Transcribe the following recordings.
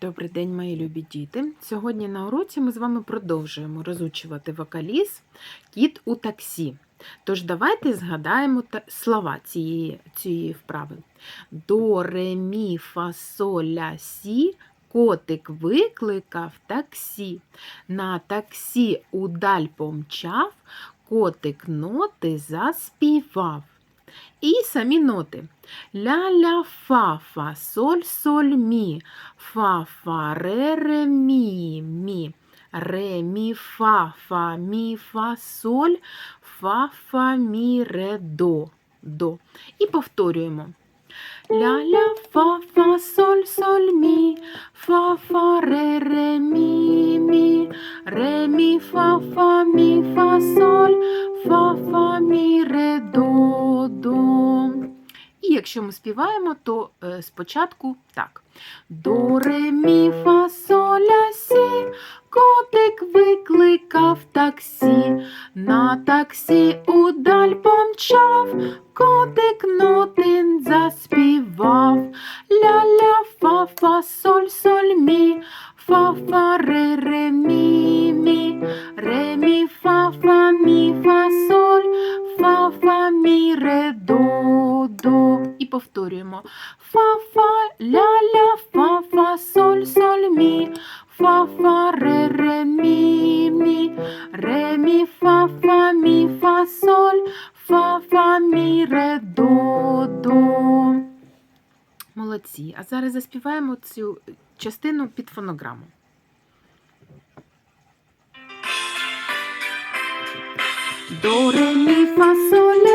Добрий день, мої любі діти. Сьогодні на уроці ми з вами продовжуємо розучувати вокаліз Кіт у таксі. Тож давайте згадаємо слова цієї, цієї вправи. До, ре, мі, фа, соль, ля, сі. Котик викликав таксі. На таксі удаль помчав, котик ноти заспівав. І самі ноти. Ля-ля, фа-фа, соль-соль, мі. Фа-фа, ре-ре, мі, мі. Ре, мі, фа, фа, мі, фа, соль, фа, фа, мі, ре, до, до. І повторюємо. Ля-ля, фа, фа, соль, соль, мі. Фа, фа, І якщо ми співаємо, то е, спочатку так. До, ре, мі, фа, соль, ля, сі. Котик викликав таксі. На таксі удаль помчав. Котик нотин заспівав. Ля-ля, фа, фа, соль, соль, мі. Фа, фа, ре, ре, мі, повторюємо. Фа, фа, ля, ля, фа, фа, соль, соль, мі. Фа, фа, ре, ре, мі, мі. Ре, мі, фа, фа, мі, фа, соль. Фа, фа, мі, ре, до, до. Молодці. А зараз заспіваємо цю частину під фонограму. До, ре, мі, фа, соль,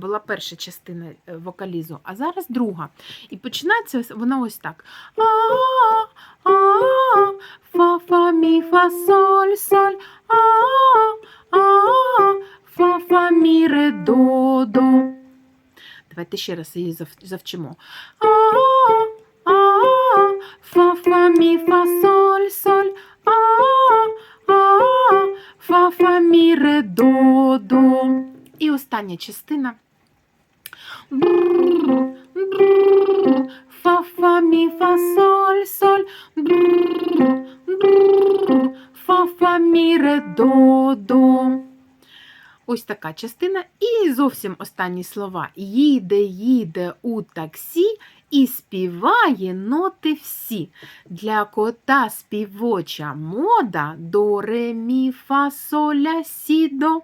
була перша частина е, вокалізу, а зараз друга. І починається вона ось так. Фа, фа, мі, фа, соль, соль. Фа, фа, мі, ре, до, до. Давайте ще раз її завчимо. Фа, фа, мі, фа, соль, соль. Фа, фа, мі, ре, до, до. І остання частина. Фа, фа, мі, фа, соль, соль. Фа, фа, мі, ре, до, до. Ось така частина. І зовсім останні слова. Їде, їде у таксі і співає ноти всі. Для кота співоча мода до ре, мі, фа, соль, ля, сі, до.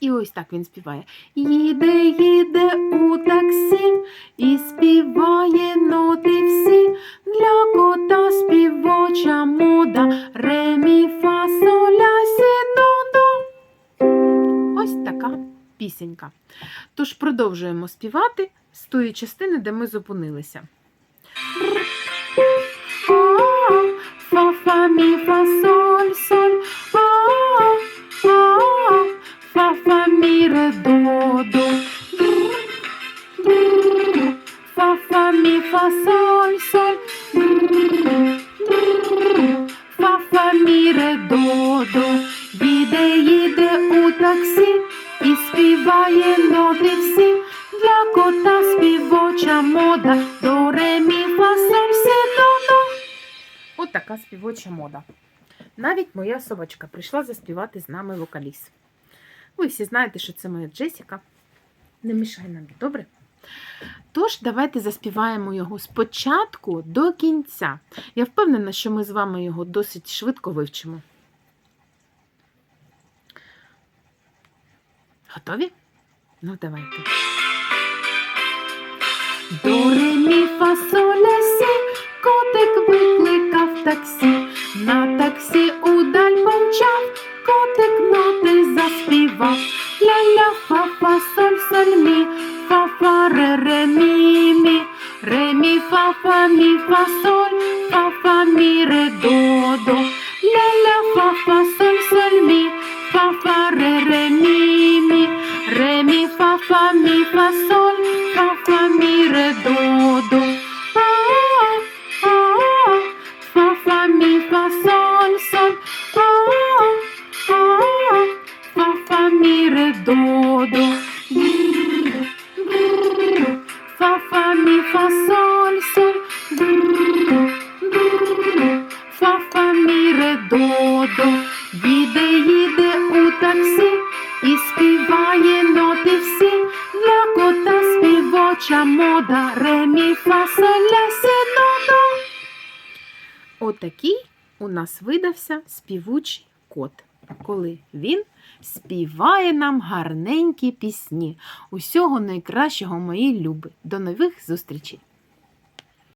І ось так він співає. Їде, їде у таксі і співає ноти всі. Для кота співоча мода. Ре, мі, фа, соль, ля, сі, до, до. Ось така пісенька. Тож продовжуємо співати з тої частини, де ми зупинилися. Фа, соль, соль. Фа, фа, мі, ре, до, до. Їде, їде у таксі і співає ноти всі. Для кота співоча мода. До, ре, мі, фа, соль, сі, до, до. От така співоча мода. Навіть моя собачка прийшла заспівати з нами вокаліс. Ви всі знаєте, що це моя Джесіка. Не мішай нам, добре? Тож, давайте заспіваємо його спочатку до кінця. Я впевнена, що ми з вами його досить швидко вивчимо. Готові? Ну, давайте. До ре, мі, фа, соль, ля, сі. Котик викликав таксі. На таксі удаль помчав. Котик ноти заспівав. Ля-ля, фа, фа, соль, соль, мі. Фа, фа, ре, ре, мі, мі. Ре, мі, фа, фа, мі, фа, соль. Фа, фа, мі. мі, ре, мі, фа, соль, соль. Фа, фа, мі, ре, до, до. Їде, їде у таксі і співає ноти всі. Для кота співоча мода. Ре, мі, фа, соль, ля, сі, до, до. Отакий у нас видався співучий кот, коли він співає нам гарненькі пісні. Усього найкращого, мої люби. До нових зустрічей!